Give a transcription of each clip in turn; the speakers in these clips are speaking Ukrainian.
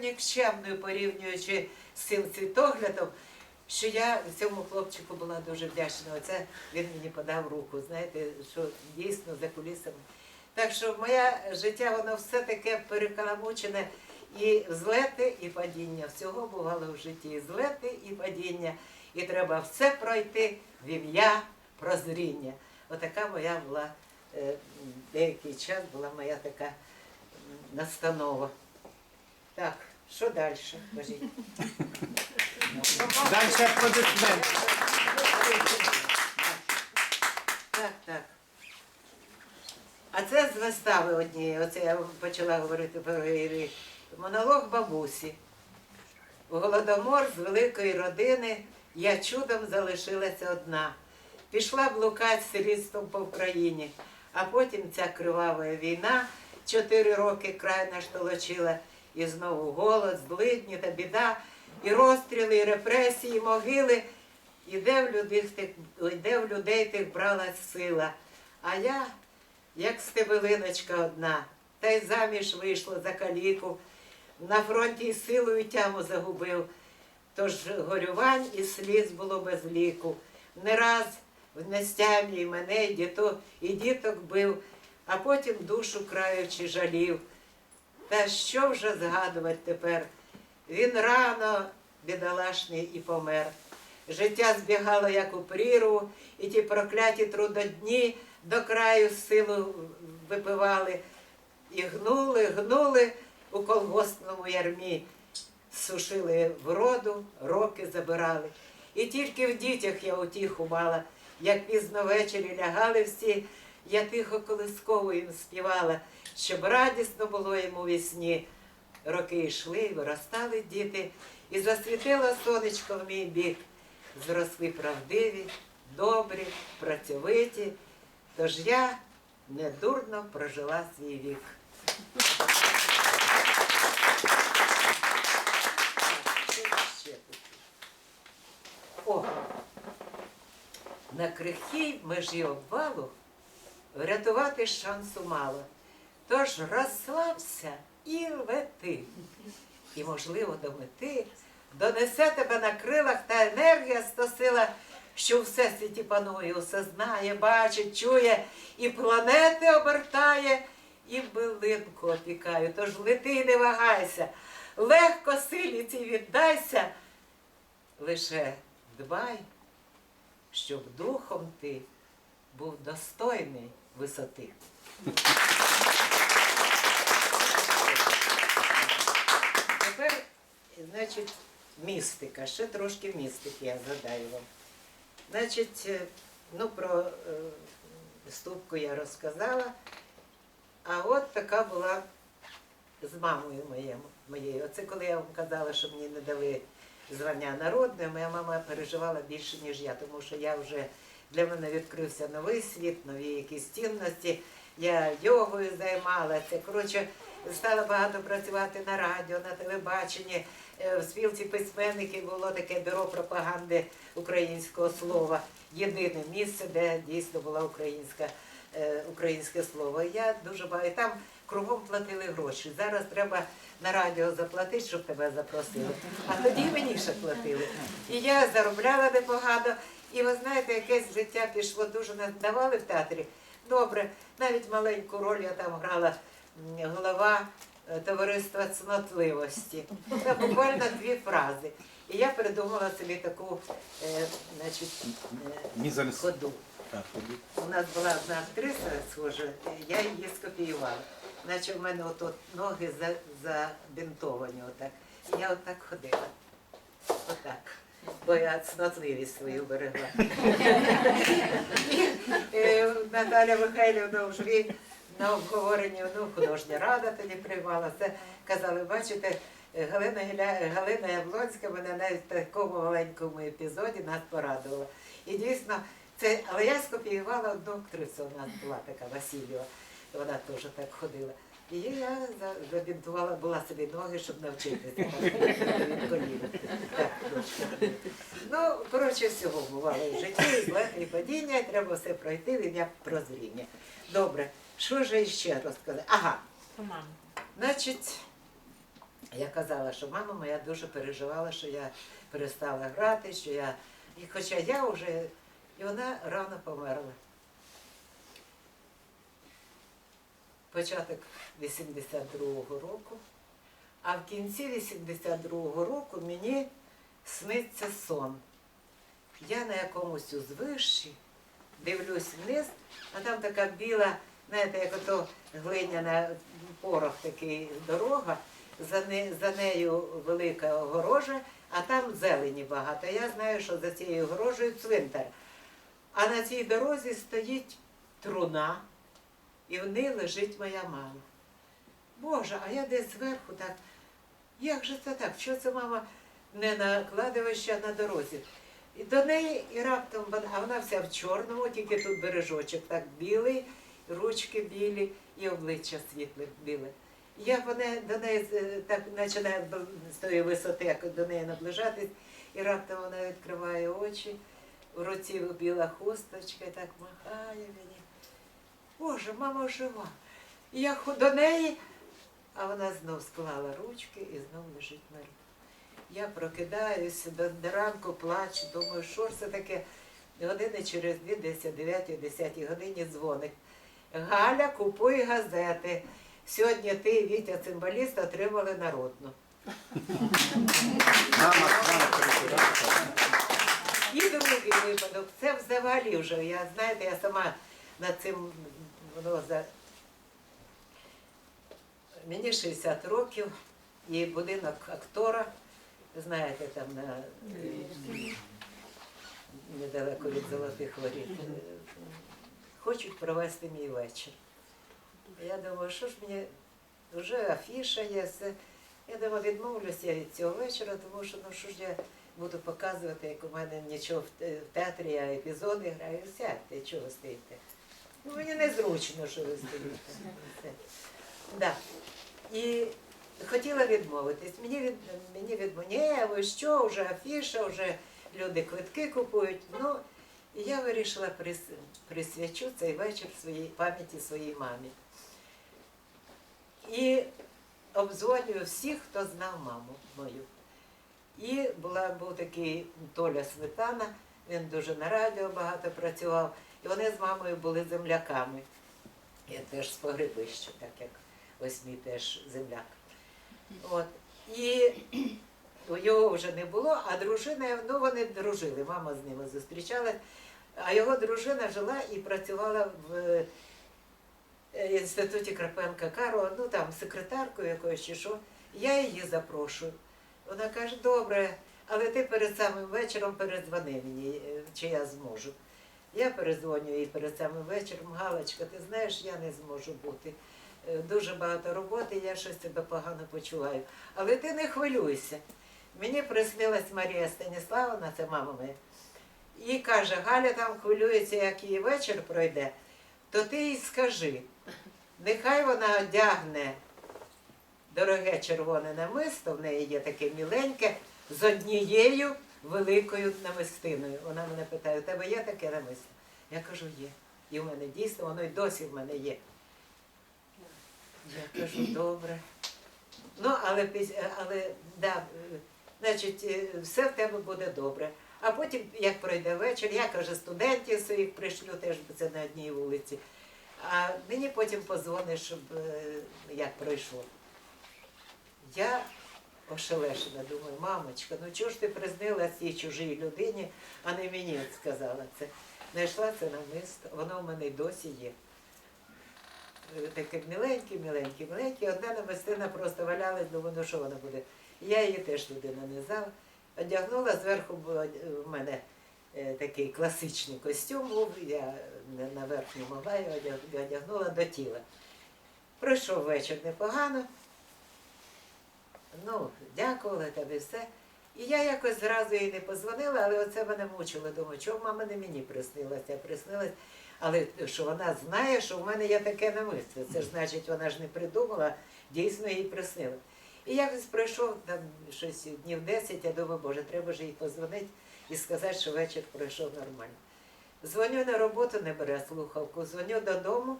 нікчемною, порівнюючи з цим світоглядом, що я цьому хлопчику була дуже вдячна. Оце він мені подав руку, знаєте, що дійсно за кулісами. Так що моє життя, воно все таке перекаламучене. І злети, і падіння. Всього бувало в житті. І злети, і падіння. І треба все пройти в ім'я прозріння. Отака моя була е, деякий час була моя така настанова. Так, що далі? Кажіть. Далі аплодисменти. Так, так. А це з вистави однієї, оце я почала говорити про її монолог бабусі. В голодомор з великої родини я чудом залишилася одна. Пішла блукати сирітством по Україні, а потім ця кривава війна чотири роки край наш толочила, і знову голод, злидні та біда, і розстріли, і репресії, і могили. І де в людей тих, де в людей тих бралась сила. А я, як стебелиночка одна, та й заміж вийшла за каліку, на фронті й силою тяму загубив. Тож горювань і сліз було без ліку. Не раз в нестямі і мене, і, і діток бив, а потім душу краючи жалів. Та що вже згадувати тепер? Він рано, бідолашний, і помер. Життя збігало, як у прірву, і ті прокляті трудодні до краю силу випивали. І гнули, гнули у колгоспному ярмі, сушили вроду, роки забирали. І тільки в дітях я утіху мала, як пізно ввечері лягали всі, я тихо колискову їм співала, щоб радісно було йому вісні. Роки йшли, виростали діти, і засвітило сонечко в мій бік. Зросли правдиві, добрі, працьовиті. Тож я недурно прожила свій вік. О, на крихкій межі обвалу врятувати шансу мало. Тож розслабся і лети. І, можливо, до мети донесе тебе на крилах та енергія стосила, що у всесвіті панує, усе знає, бачить, чує, і планети обертає, і билинку опікає. Тож лети і не вагайся, легко силі цій віддайся, лише дбай, щоб духом ти був достойний висоти. Тепер, значить, містика. Ще трошки містики я згадаю вам. Значить, е, ну про е, ступку я розказала. А от така була з мамою моєю. Оце коли я вам казала, що мені не дали звання народне, моя мама переживала більше, ніж я, тому що я вже для мене відкрився новий світ, нові якісь цінності. Я йогою займалася. Коротше, стала багато працювати на радіо, на телебаченні. Е, В спілці письменників було таке бюро пропаганди українського слова. Єдине місце, де дійсно була українська, е, українське слово. Я дуже багато. Там кругом платили гроші. Зараз треба на радіо заплатити, щоб тебе запросили. А тоді мені ще платили. І я заробляла непогано. І ви знаєте, якесь життя пішло дуже не давали в театрі. Добре, навіть маленьку роль я там грала голова е, товариства цнотливості. Це буквально дві фрази. І я придумала собі таку е, значить, е, ходу. У нас була одна актриса схожа, я її скопіювала. Наче в мене отут ноги за, забінтовані отак. І я отак ходила. Отак. Бо я цнотливість свою берегла. Е, Наталя Михайлівна в журі на обговоренні ну, художня рада тоді приймала. Це казали, бачите, Галина, Гіля... Галина Яблонська мене навіть в такому маленькому епізоді нас порадувала. І дійсно, це, але я скопіювала одну актрису, у нас була така Васильєва, вона теж так ходила. І я за- забінтувала, була собі ноги, щоб навчитися від. Так. Ну, коротше, всього бувало в житті, і і падіння, і треба все пройти в ім'я прозріння. Добре, що ж ще розказати? Ага, значить, Я казала, що мама моя дуже переживала, що я перестала грати, що я. І хоча я вже. І вона рано померла. Початок 82-го року. А в кінці 82-го року мені сниться сон. Я на якомусь узвищі дивлюсь вниз, а там така біла, знаєте, як ото глиняна порох такий дорога, за, не, за нею велика огорожа, а там зелені багато. Я знаю, що за цією огорожею цвинтар. А на цій дорозі стоїть труна, і в ній лежить моя мама. Боже, а я десь зверху так. Як же це так? Що це мама не на кладовищі, а на дорозі? І до неї і раптом а вона вся в чорному, тільки тут бережочок так білий, ручки білі і обличчя світле біле. І Я вони, до неї е, так починаю б- з тої висоти, як до неї наближатись, і раптом вона відкриває очі, в руці біла хусточка і так махає мені. Боже, мама жива. І я до неї, а вона знов склала ручки і знов лежить мертва. Я прокидаюся до, ранку, плачу, думаю, що ж це таке. Години через дві, десь о 9-10 годині дзвонить. Галя, купуй газети. Сьогодні ти, Вітя цимбаліст, отримали народну. І другий випадок. Це взагалі вже. Я знаєте, я сама над цим воно за. Мені 60 років і будинок актора, знаєте, там на е, недалеко від Золотих Воріт. е, Хочуть провести мій вечір. Я думаю, що ж мені вже афіша є, все. Я думаю, відмовлюся від цього вечора, тому що ну що ж я буду показувати, як у мене нічого в в театрі, я епізоди граю. Сядьте, чого стоїте? Ну, мені незручно, що ви стоїте. Да. І хотіла відмовитись. Мені від мені відмовили, ні, ви що, вже афіша, вже люди квитки купують. Ну, і я вирішила прис, присвячу цей вечір своїй пам'яті своїй мамі. І обдзвонюю всіх, хто знав маму мою. І була, був такий Толя Сметана, він дуже на радіо багато працював, і вони з мамою були земляками. Я теж з погребища, так як ось мій теж земляк. От. І його вже не було, а дружина, ну вони дружили, мама з ними зустрічалась, а його дружина жила і працювала в е, інституті Крапенка Каро, ну там секретаркою якоюсь чи що. Я її запрошую. Вона каже, добре, але ти перед самим вечором передзвони мені, е, чи я зможу. Я передзвоню їй перед самим вечором, Галочка, ти знаєш, я не зможу бути. Е, Дуже багато роботи, я щось себе погано почуваю. Але ти не хвилюйся. Мені приснилась Марія Станіславовна, це мама моя, і каже, Галя там хвилюється, як її вечір пройде, то ти їй скажи, нехай вона одягне дороге червоне намисто, в неї є таке міленьке, з однією великою намистиною. Вона мене питає, у тебе є таке намисто? Я кажу, є. І в мене дійсно, воно й досі в мене є. Я кажу, добре. Ну, але, але да, значить, е, все в тебе буде добре. А потім, як пройде вечір, я каже, студентів своїх пришлю, теж це на одній вулиці. А мені потім позвониш, щоб е, як пройшло. Я ошелешена, думаю, мамочка, ну чого ж ти признилась цій чужій людині, а не мені сказала це. Знайшла це намисто, воно в мене й досі є. Е, Таке міленьке, міленьке, міленьке. Одна намистина просто валялась, думаю, ну що вона буде. Я її теж туди нанизала, одягнула, зверху був е, в мене е, такий класичний костюм був, я наверх не могла, я одягнула до тіла. Пройшов вечір непогано. Ну, дякувала тобі все. І я якось зразу їй не позвонила, але оце мене мучило. Думаю, чого мама не мені приснилася, приснилась. Але що вона знає, що в мене є таке намисто. Це ж значить, вона ж не придумала, дійсно їй приснило. І якось пройшов там щось днів 10, я думаю, боже, треба ж їй позвонити і сказати, що вечір пройшов нормально. Дзвоню на роботу, не бере слухавку. Дзвоню додому,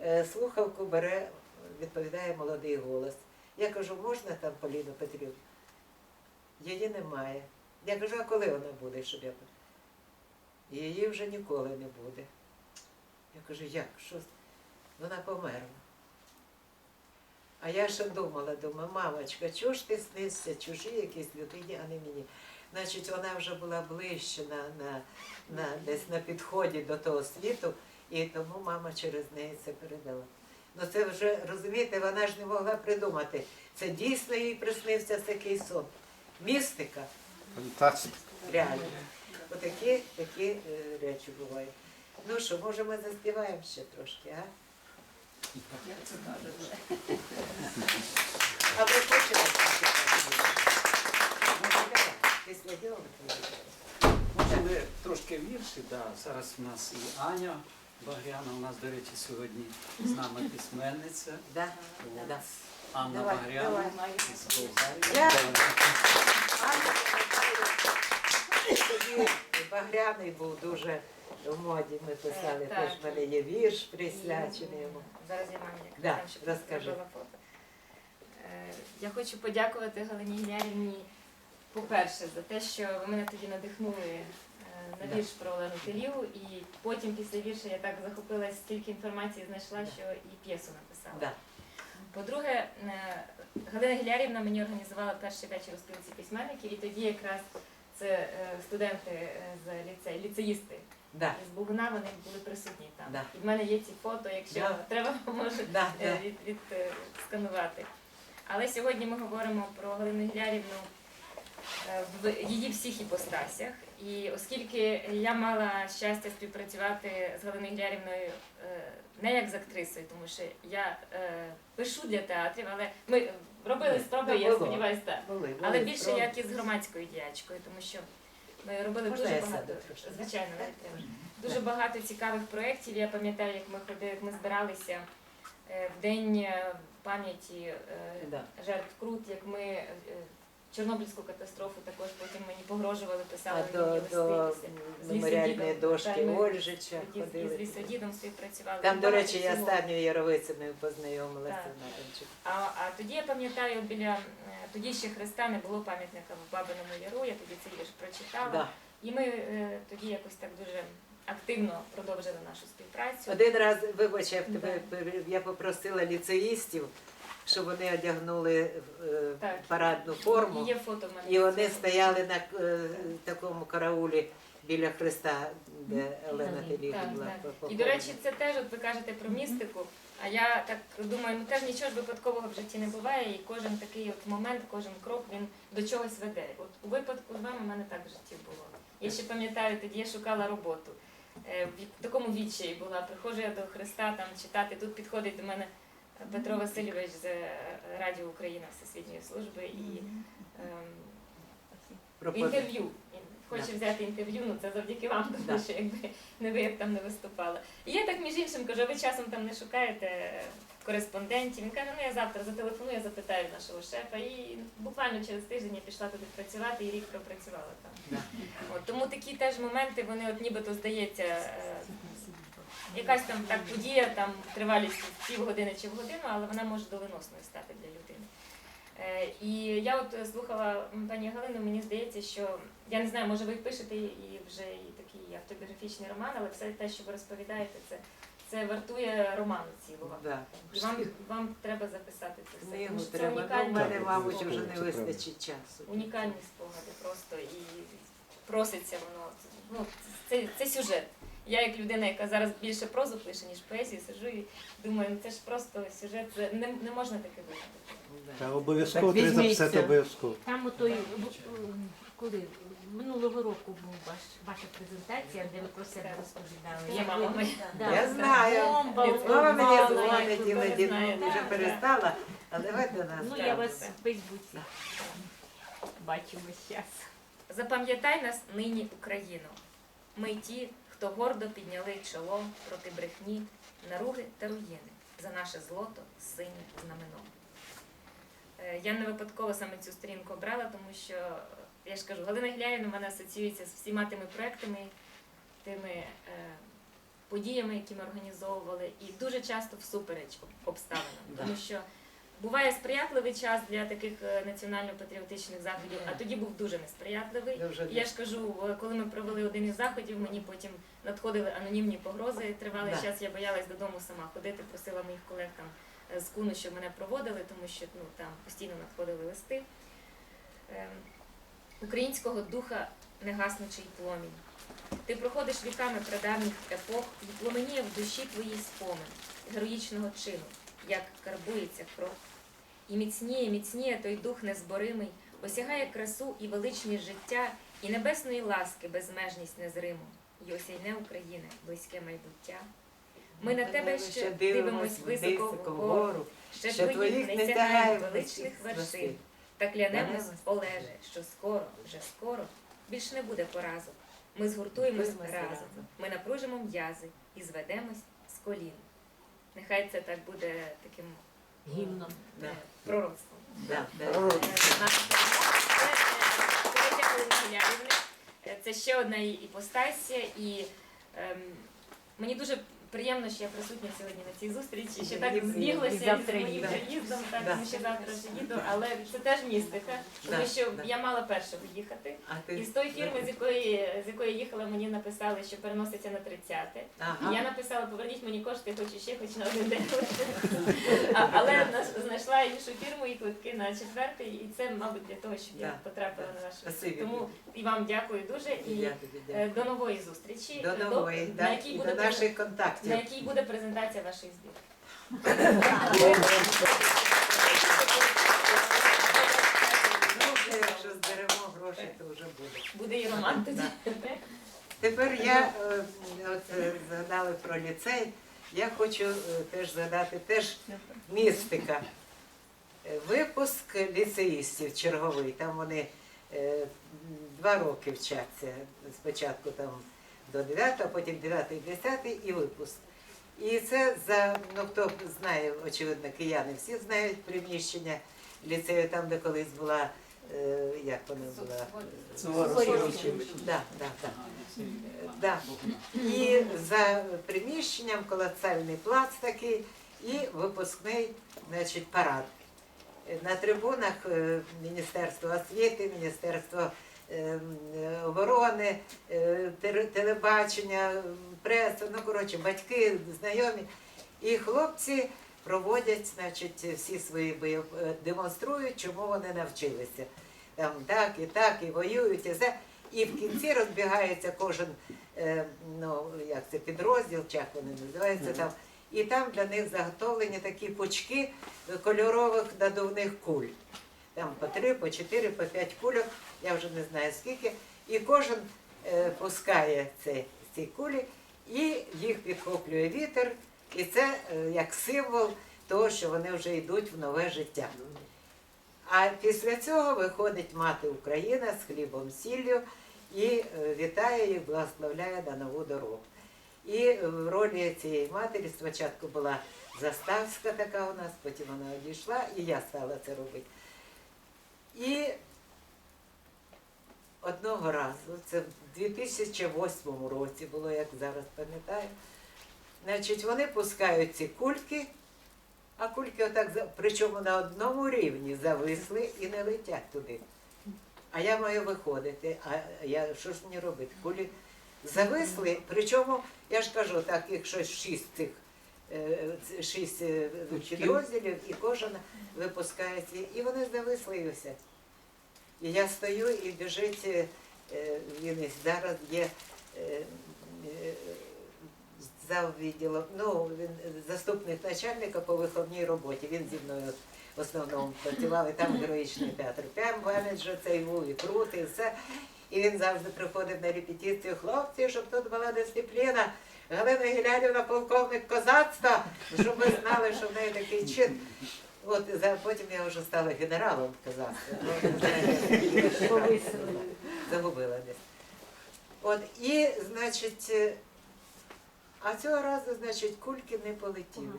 е, слухавку бере, відповідає молодий голос. Я кажу, можна там Поліну Петрівну? Її немає. Я кажу, а коли вона буде, щоб я. Її вже ніколи не буде. Я кажу, як? Що? Вона померла. А я ще думала, думаю, мамочка, чого ж ти снився чужій якійсь людині, а не мені? Значить, вона вже була ближче на, на, на, десь на підході до того світу, і тому мама через неї це передала. Ну це вже, розумієте, вона ж не могла придумати. Це дійсно їй приснився такий сон. Містика, Фантастика. реально. Отакі такі е, речі бувають. Ну що, може ми заспіваємо ще трошки, а? А ви хочете? Після діла Може, ми трошки вірші, да. зараз у нас і Аня Багряна, у нас, до речі, сьогодні з нами письменниця. Да? Да. Анна Давай, Багряна давай. із Болгарії. Я- Да. Аня, тоді Багряний був дуже в моді. Ми писали, Так. теж в мене є вірш присвячений йому. Зараз я Да, щоб розкажи. зробила фото. Е, Я хочу подякувати Галині Гнярівні, по-перше, за те, що ви мене тоді надихнули е, на Да. вірш про Олену Теліву, і потім після вірша я так захопилась, стільки інформації знайшла, що і п'єсу написала. Да. По-друге, е, Галина Гілярівна мені організувала перший вечір у спілці письменників, і тоді якраз це е, студенти е, з ліцею, ліцеїсти Да. з Бугуна, вони були присутні там. Да. І в мене є ці фото, якщо Да. треба, може Да, да. від, від, е. Але сьогодні ми говоримо про Галину Глярівну е, в її всіх іпостасях. І оскільки я мала щастя співпрацювати з Галиною Глярівною е, не як з актрисою, тому що я е, пишу для театрів, але ми робили спроби, я сподіваюся, так. Були, були Але більше як із громадською діячкою, тому що ми робили Можна дуже я багато. сяду трошки? Звичайно, треба. Дуже багато цікавих проєктів. Я пам'ятаю, як ми ходили, як ми збиралися е, в день е, пам'яті е, Да. жертв Крут, як ми е, Чорнобильську катастрофу також потім мені погрожували, писали А мені до, листи до з меморіальної дошки Так, Ольжича Тоді з- ходили. лісодідом співпрацювали. Там, до речі, я останньою яровицею познайомилася на. А, а тоді я пам'ятаю, біля е, тоді ще Христа не було пам'ятника в Бабиному Яру, я тоді цей вірш прочитала. Да. І ми е, тоді якось так дуже активно продовжили нашу співпрацю. Один раз, вибач, я тебе я попросила ліцеїстів, щоб вони одягнули е, Так. парадну форму. Є фото в мене. І вони стояли на е, такому караулі біля Христа, де Олена Теліга була так. І до речі, це теж от ви кажете про містику. А я так думаю, ну теж нічого ж випадкового в житті не буває, і кожен такий от момент, кожен крок він до чогось веде. От у випадку з вами в мене так в житті було. Я ще пам'ятаю, тоді я шукала роботу. Е, В такому відчаї була. Приходжу я до Христа там читати. Тут підходить до мене Петро Васильович з е, Радіо Україна Всесвітньої служби і ем, інтерв'ю. Він Хоче взяти інтерв'ю, ну це завдяки вам, тому Да. що якби не ви я б там не виступала. І я так між іншим кажу, ви часом там не шукаєте кореспондентів. Він каже, ну я завтра зателефоную, я запитаю нашого шефа. І буквально через тиждень я пішла туди працювати і рік пропрацювала там. Да. От, тому такі теж моменти, вони от нібито здається, е, якась там так подія, там тривалість півгодини чи в годину, але вона може доленосною стати для людини. Е, І я от слухала пані Галину, мені здається, що я не знаю, може ви пишете і вже і такий автобіографічний роман, але все те, що ви розповідаєте, це, це вартує роману цілого. Да. І вам, вам треба записати це все. Тому що це треба. В мене, мабуть, вже не вистачить часу. унікальні спогади просто і проситься воно. Ну, це, це сюжет. Я як людина, яка зараз більше прозу пише, ніж поезію, сиджу і думаю, ну це ж просто сюжет, це не, не можна таке вигадати. Та обов'язково Так треба візьміться. записати обов'язково. Там отой, е, коли минулого року був ваш, ваша презентація, де ви про себе розповідали. Мама моя. Да, Я знаю. бомба, Мама дзвонить ви іноді, знаєте. ну, вже перестала, але ви до нас. Ну, я вас в Фейсбуці бачимо зараз. Запам'ятай нас нині, Україно. Ми ті, хто гордо підняли чоло проти брехні, наруги та руїни за наше злото синє знамено. Е, Я не випадково саме цю сторінку обрала, тому що е, я ж кажу, Галина Гляєвна в мене асоціюється з всіма тими проектами, тими е, подіями, які ми організовували, і дуже часто всупереч об- обставинам. Тому що Буває сприятливий час для таких е, національно-патріотичних заходів, а тоді був дуже несприятливий. І Я ж кажу, коли ми провели один із заходів, мені потім надходили анонімні погрози. Тривалий Да. час я боялась додому сама ходити, просила моїх колег там е, з куну, щоб мене проводили, тому що ну там постійно надходили листи. Ем, Українського духа негаснучий пломінь. Ти проходиш віками прадавніх епох і пломеніє в душі твоїй спомин героїчного чину, як карбується кров. І міцніє, міцніє той дух незборимий, осягає красу і величність життя, і небесної ласки безмежність незриму, і осяйне України, близьке майбуття. Ми на тебе ще дивимось високо вгору, ще твоїх не сягають величних вершин. Та клянемось. Олеже, що скоро, вже скоро, більш не буде поразок. Ми згуртуємось разом. Ми напружимо м'язи і зведемось з колін. Нехай це так буде таким Гімном. Да. е, пророцтвом. Да, да. Е, е, Е, Це ще одна іпостасія, і ем, мені дуже приємно, що я присутня сьогодні на цій зустрічі, що так Мені збіглося з моїм приїздом, так, Да. тому що завтра вже їду, але це теж містика, тому що да. я мала перше виїхати. Ти- І з тої фірми, з якої, з якої їхала, мені написали, що переноситься на 30-те. Ага. І я написала, поверніть мені кошти, хочу ще, хоч на один день. Але знайшла іншу фірму і квитки на четвертий, і це, мабуть, для того, щоб я Да. потрапила на ваш Спасибі. Тому і вам дякую дуже. І е, дякую. до нової зустрічі. До нової, на да, якій і буде до наших на якій буде презентація ваших збірок. Ну, якщо зберемо гроші, то вже буде. Буде і роман тоді. Тепер я е, от е, згадали про ліцей. Я хочу е, теж згадати теж містика. Е, Випуск ліцеїстів черговий. Там вони е, два роки вчаться. Спочатку там до 9, а потім 9, 10 і випуск. І це за, ну хто знає, очевидно, кияни всі знають приміщення ліцею, там, де колись була, е, як вона була? Да, да, да. Да. І за приміщенням колосальний плац такий і випускний значить, парад. На трибунах е, Міністерство освіти, Міністерство е, оборони, е, телебачення, преса, ну коротше, батьки, знайомі. І хлопці проводять, значить, всі свої бої, е, демонструють, чому вони навчилися. Там так і так, і воюють, і все. І в кінці розбігається кожен е, ну, як це, підрозділ, як вони називаються там. І там для них заготовлені такі пучки кольорових надувних куль. Там по три, по чотири, по п'ять кульок, я вже не знаю скільки. І кожен е, пускає ці, ці кулі, і їх підхоплює вітер. І це е, як символ того, що вони вже йдуть в нове життя. А після цього виходить мати Україна з хлібом сіллю і е, вітає їх, благословляє на нову дорогу. І в ролі цієї матері спочатку була заставська така у нас, потім вона одійшла, і я стала це робити. І одного разу, це в 2008 році було, як зараз пам'ятаю, значить, вони пускають ці кульки, а кульки отак, причому на одному рівні зависли і не летять туди. А я маю виходити. А я що ж мені робити? Кулі зависли, причому я ж кажу, так, якщо шість цих шість е, підрозділів, і кожен випускає ці, і вони зависли і я стою і біжить, е, е, він і зараз є е, е, відділом, ну, він заступник начальника по виховній роботі. Він зі мною в основному працював, і там героїчний театр. Прям менеджер цей був і крутий, і все. І він завжди приходив на репетицію, хлопці, щоб тут була дисципліна. Галина Гілянівна, полковник козацтва, щоб ви знали, що в неї такий чин. От потім я вже стала генералом козацтва. Ну, загубила десь. От, і, значить, а цього разу, значить, кульки не полетіли.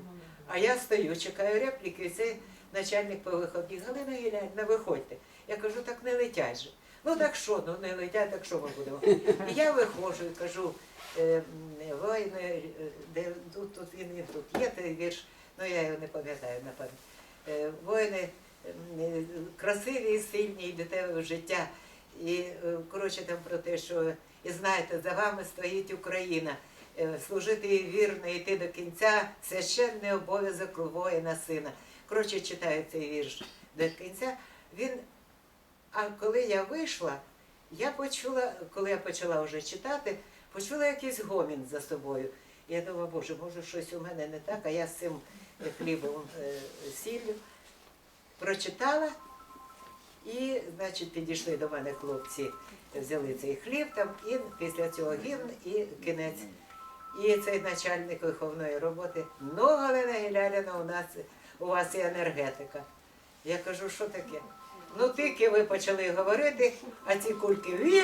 А я стою, чекаю репліки, і цей начальник по виході, Галина Гілянівна, виходьте. Я кажу, так не летять же. Ну так що, ну не летять, так що ми будемо? І я виходжу і кажу, е, воїни, е, де тут, тут він, тут є той вірш, ну я його не пам'ятаю, напевно. Е, Воїни красиві і сильні, йдете в життя. І коротше там про те, що і знаєте, за вами стоїть Україна. Служити вірно, йти до кінця священний обов'язок воїна сина. Коротше, читаю цей вірш до кінця. Він, а коли я вийшла, я почула, коли я почала вже читати, почула якийсь гомін за собою. Я думаю, боже, може щось у мене не так, а я з цим е, хлібом е, сіллю прочитала. І, значить, підійшли до мене хлопці, взяли цей хліб там, і після цього гімн і кінець. І цей начальник виховної роботи, ну, Галина Гіляліна, у нас у вас є енергетика. Я кажу, що таке? Ну, тільки ви почали говорити, а ці кульки ві,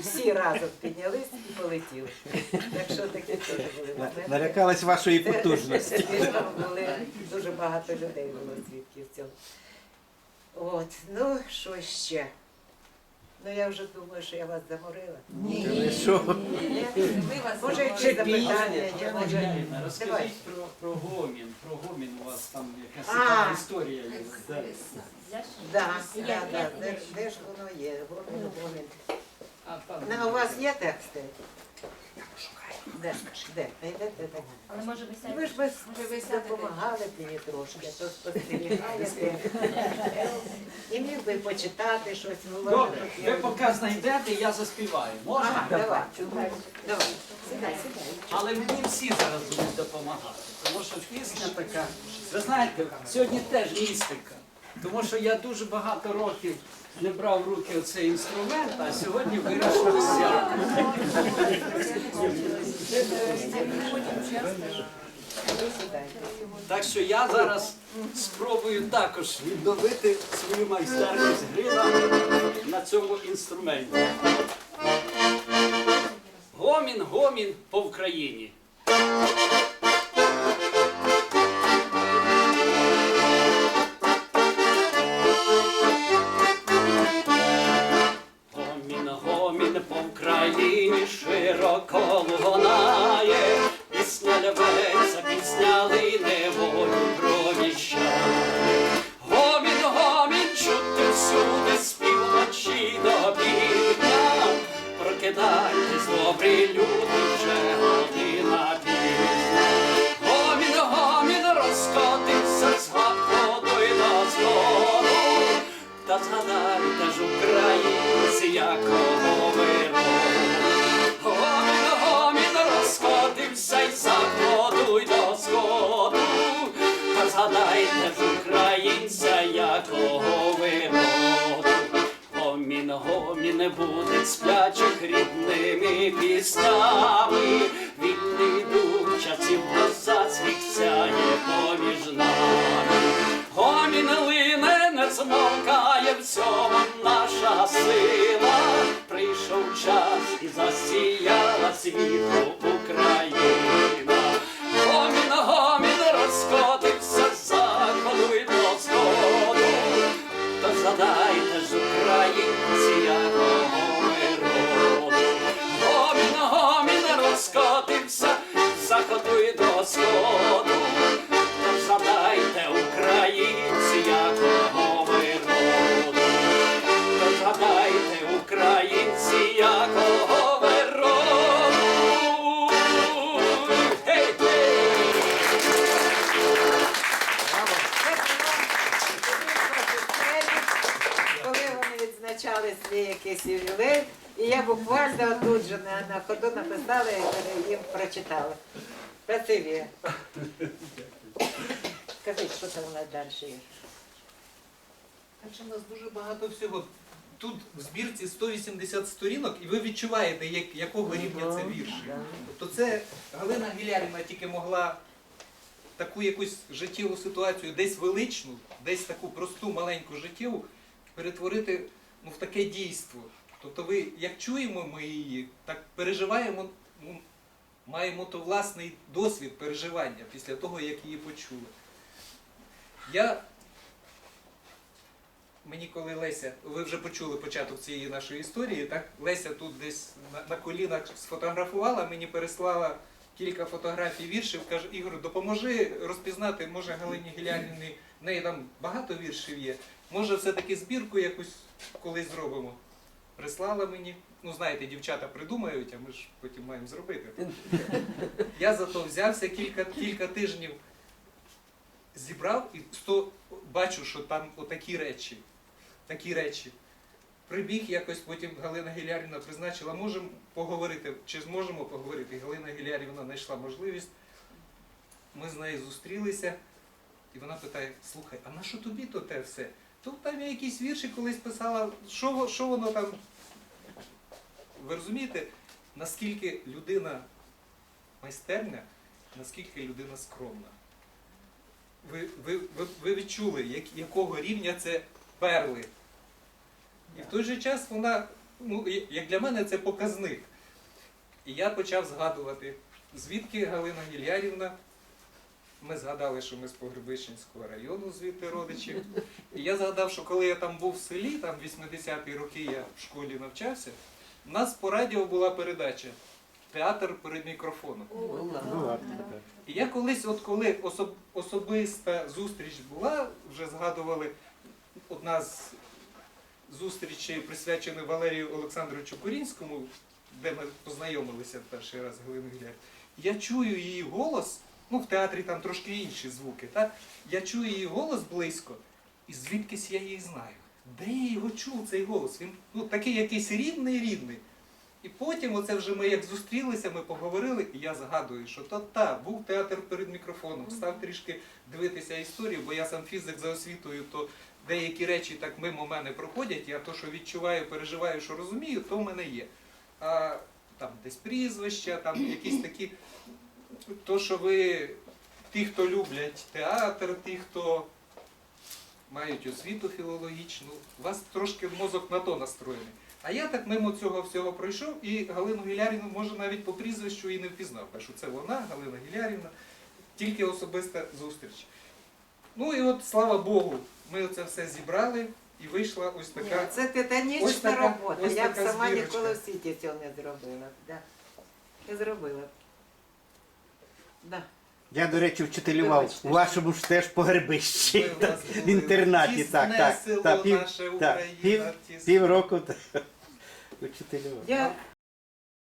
всі разом піднялись і полетіли. Так що такі теж були моменти. Налякались вашої Це- потужності. Були дуже багато людей було звідки в цьому. От, ну що ще? Ну я вже думаю, що я вас заморила. Ні. що? Ні? Може, якісь запитання є, може. Давай. Розкажіть про, про гомін. Про гомін у вас там якась А. цікава історія є. Да. Да, да, да. Де, ж- де ж воно є? Гомін, гомін. А, пан- На, у вас є тексти? Де? Де? Знайдете так? але може ви Ви ж без допомагали б мені трошки, то спостерігаєте. І міг би почитати щось. було Добре, ви поки знайдете, я заспіваю. Можна? Ага, давай. Давай. Сідай, сідай. Але мені всі зараз будуть допомагати. Тому що пісня така. Ви знаєте, сьогодні теж містика. Тому що я дуже багато років не брав в руки оцей інструмент, а сьогодні вирішив взяти. Так що я зараз спробую також відновити свою майстерність гри на- на цьому інструменті. Гомін, гомін по Україні. Сила. Прийшов час і засіяла світу ходу їм прочитала. Спасибі. Скажіть, що там у нас далі є? Так що в нас дуже багато всього. Тут в збірці 180 сторінок, і ви відчуваєте, як, якого рівня це вірш. Тобто це Галина Гіляріна тільки могла таку якусь життєву ситуацію, десь величну, десь таку просту маленьку життєву, перетворити ну, в таке дійство. Тобто ви, як чуємо ми її, так переживаємо, маємо то власний досвід переживання після того, як її почули. Я Мені коли Леся, ви вже почули початок цієї нашої історії, так? Леся тут десь на, на колінах сфотографувала, мені переслала кілька фотографій віршів, каже, Ігор, допоможи розпізнати, може Галині Гілянівні В неї там багато віршів є. Може, все-таки збірку якусь колись зробимо. Прислала мені. Ну, знаєте, дівчата придумають, а ми ж потім маємо зробити. Я зато взявся кілька, кілька тижнів, зібрав і сто, бачу, що там отакі речі. Такі речі. Прибіг якось потім Галина Гілярівна призначила, можемо поговорити, чи зможемо поговорити. Галина Гілярівна знайшла можливість. Ми з нею зустрілися, і вона питає: слухай, а на що тобі то те все? Тут там я якісь вірші колись писала, що, що воно там. Ви розумієте, наскільки людина майстерня, наскільки людина скромна. Ви, ви, ви, ви відчули, як, якого рівня це перли. І в той же час вона, ну, як для мене, це показник. І я почав згадувати, звідки Галина Гільярівна. Ми згадали, що ми з Погребищенського району, звідти родичі. І я згадав, що коли я там був в селі, там 80-ті роки я в школі навчався, у нас по радіо була передача Театр перед мікрофоном. І я колись, от коли особ, особиста зустріч була, вже згадували одна з зустрічей присвячена Валерію Олександровичу Корінському, де ми познайомилися перший раз з Галиною Гіляр. Я чую її голос, ну в театрі там трошки інші звуки, так? Я чую її голос близько, і звідкись я її знаю. Де я його чув, цей голос? Він ну, такий якийсь рідний, рідний. І потім, оце вже ми як зустрілися, ми поговорили, і я згадую, що то та, був театр перед мікрофоном, став трішки дивитися історію, бо я сам фізик за освітою, то деякі речі так мимо мене проходять, я то, що відчуваю, переживаю, що розумію, то в мене є. А там десь прізвища, там якісь такі, то, що ви, ті, хто люблять театр, ті, хто мають освіту філологічну, у вас трошки мозок на то настроєний. А я так мимо цього всього пройшов і Галину Гілярівну, може, навіть по прізвищу і не впізнав. Кажу, це вона, Галина Гілярівна, тільки особиста зустріч. Ну і от, слава Богу, ми оце все зібрали і вийшла ось така. Ні, це титанічна ось така- робота. ось Я б сама збірочка. ніколи в світі цього не зробила. Да. Я зробила. Да. Я, до речі, вчителював у вашому ж теж погребищі. Ви, в В інтернаті, тісне так, так. село так, пів, наше так, Україна, пів, півроку так, учителював. Я